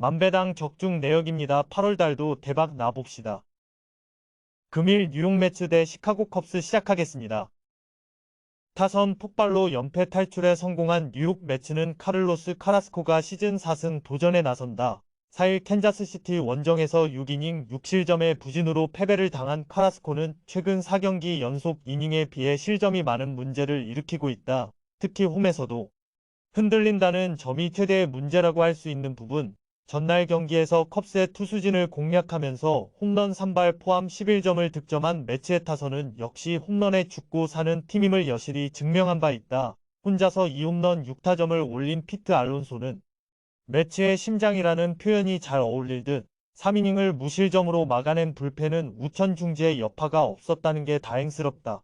만배당 적중 내역입니다. 8월달도 대박 나봅시다. 금일 뉴욕 매츠 대 시카고 컵스 시작하겠습니다. 타선 폭발로 연패 탈출에 성공한 뉴욕 매츠는 카를로스 카라스코가 시즌 4승 도전에 나선다. 4일 캔자스시티 원정에서 6이닝 6실점의 부진으로 패배를 당한 카라스코는 최근 4경기 연속 이닝에 비해 실점이 많은 문제를 일으키고 있다. 특히 홈에서도 흔들린다는 점이 최대의 문제라고 할 수 있는 부분. 전날 경기에서 컵스의 투수진을 공략하면서 홈런 3발 포함 11점을 득점한 매치의 타선은 역시 홈런에 죽고 사는 팀임을 여실히 증명한 바 있다. 혼자서 2홈런 6타점을 올린 피트 알론소는 매치의 심장이라는 표현이 잘 어울릴 듯 3이닝을 무실점으로 막아낸 불펜은 우천 중지의 여파가 없었다는 게 다행스럽다.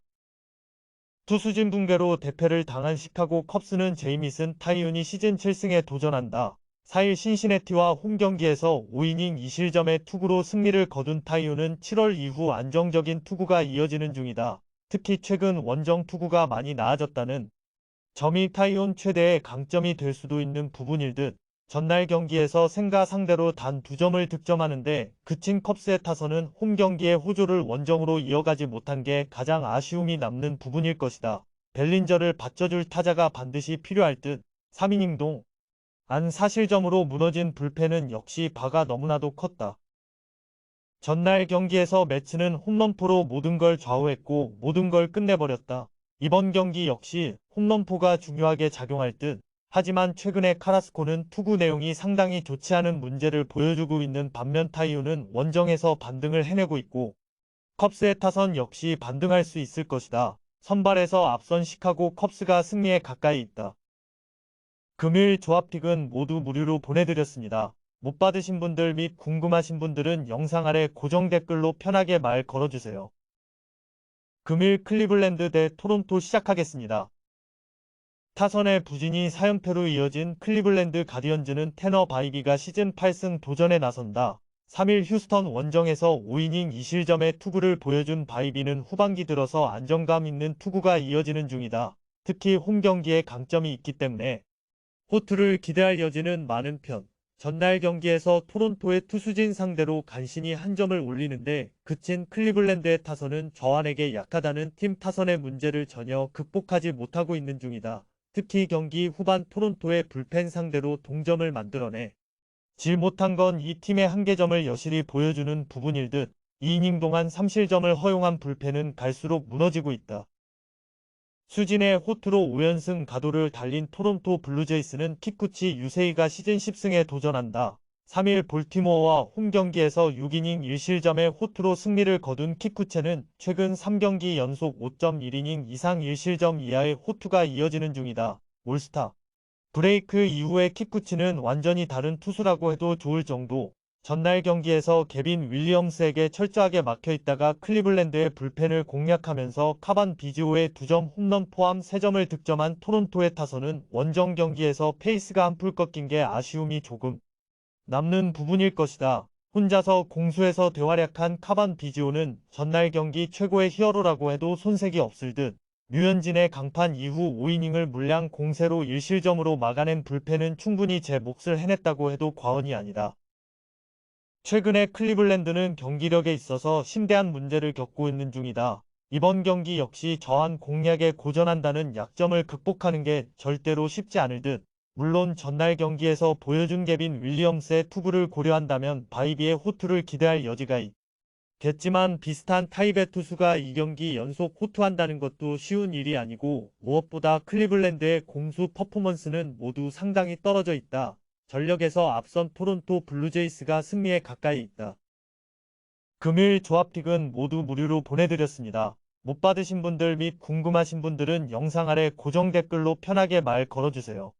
투수진 붕괴로 대패를 당한 시카고 컵스는 제이미슨 타이윤이 시즌 7승에 도전한다. 4일 신시내티와 홈 경기에서 5이닝 2실점의 투구로 승리를 거둔 타이윤은 7월 이후 안정적인 투구가 이어지는 중이다. 특히 최근 원정 투구가 많이 나아졌다는 점이 타이온 최대의 강점이 될 수도 있는 부분일 듯 전날 경기에서 생가 상대로 단 2점을 득점하는데 그친 컵스의 타선은 홈 경기의 호조를 원정으로 이어가지 못한 게 가장 아쉬움이 남는 부분일 것이다. 벨린저를 받쳐줄 타자가 반드시 필요할 듯 3이닝 동 안 사실점으로 무너진 불펜은 역시 바가 너무나도 컸다. 전날 경기에서 매치는 홈런포로 모든 걸 좌우했고 모든 걸 끝내버렸다. 이번 경기 역시 홈런포가 중요하게 작용할 듯 하지만 최근에 카라스코는 투구 내용이 상당히 좋지 않은 문제를 보여주고 있는 반면 타이유는 원정에서 반등을 해내고 있고 컵스의 타선 역시 반등할 수 있을 것이다. 선발에서 앞선 시카고 컵스가 승리에 가까이 있다. 금일 조합픽은 모두 무료로 보내드렸습니다. 못 받으신 분들 및 궁금하신 분들은 영상 아래 고정 댓글로 편하게 말 걸어주세요. 금일 클리블랜드 대 토론토 시작하겠습니다. 타선의 부진이 4연패로 이어진 클리블랜드 가디언즈는 테너 바이기가 시즌 8승 도전에 나선다. 3일 휴스턴 원정에서 5이닝 2실점의 투구를 보여준 바이비는 후반기 들어서 안정감 있는 투구가 이어지는 중이다. 특히 홈 경기에 강점이 있기 때문에 호투를 기대할 여지는 많은 편. 전날 경기에서 토론토의 투수진 상대로 간신히 한 점을 올리는데 그친 클리블랜드의 타선은 저환에게 약하다는 팀 타선의 문제를 전혀 극복하지 못하고 있는 중이다. 특히 경기 후반 토론토의 불펜 상대로 동점을 만들어내 질 못한 건 이 팀의 한계점을 여실히 보여주는 부분일 듯 2이닝 동안 3실점을 허용한 불펜은 갈수록 무너지고 있다. 수진의 호투로 5연승 가도를 달린 토론토 블루제이스는 키쿠치 유세이가 시즌 10승에 도전한다. 3일 볼티모어와 홈 경기에서 6이닝 1실점의 호투로 승리를 거둔 키쿠체는 최근 3경기 연속 5.1이닝 이상 1실점 이하의 호투가 이어지는 중이다. 올스타 브레이크 이후의 키쿠치는 완전히 다른 투수라고 해도 좋을 정도 전날 경기에서 개빈 윌리엄스에게 철저하게 막혀있다가 클리블랜드의 불펜을 공략하면서 카반 비지오의 2점 홈런 포함 3점을 득점한 토론토의 타선은 원정 경기에서 페이스가 한풀 꺾인 게 아쉬움이 조금 남는 부분일 것이다. 혼자서 공수에서 대활약한 카반 비지오는 전날 경기 최고의 히어로라고 해도 손색이 없을 듯 류현진의 강판 이후 5이닝을 물량 공세로 1실점으로 막아낸 불펜은 충분히 제 몫을 해냈다고 해도 과언이 아니다. 최근에 클리블랜드는 경기력에 있어서 심대한 문제를 겪고 있는 중이다. 이번 경기 역시 저한 공략에 고전한다는 약점을 극복하는 게 절대로 쉽지 않을 듯. 물론 전날 경기에서 보여준 개빈 윌리엄스의 투구를 고려한다면 바이비의 호투를 기대할 여지가 있겠지만 비슷한 타입의 투수가 이 경기 연속 호투한다는 것도 쉬운 일이 아니고 무엇보다 클리블랜드의 공수 퍼포먼스는 모두 상당히 떨어져 있다. 전력에서 앞선 토론토 블루제이스가 승리에 가까이 있다. 금일 조합픽은 모두 무료로 보내드렸습니다. 못 받으신 분들 및 궁금하신 분들은 영상 아래 고정 댓글로 편하게 말 걸어주세요.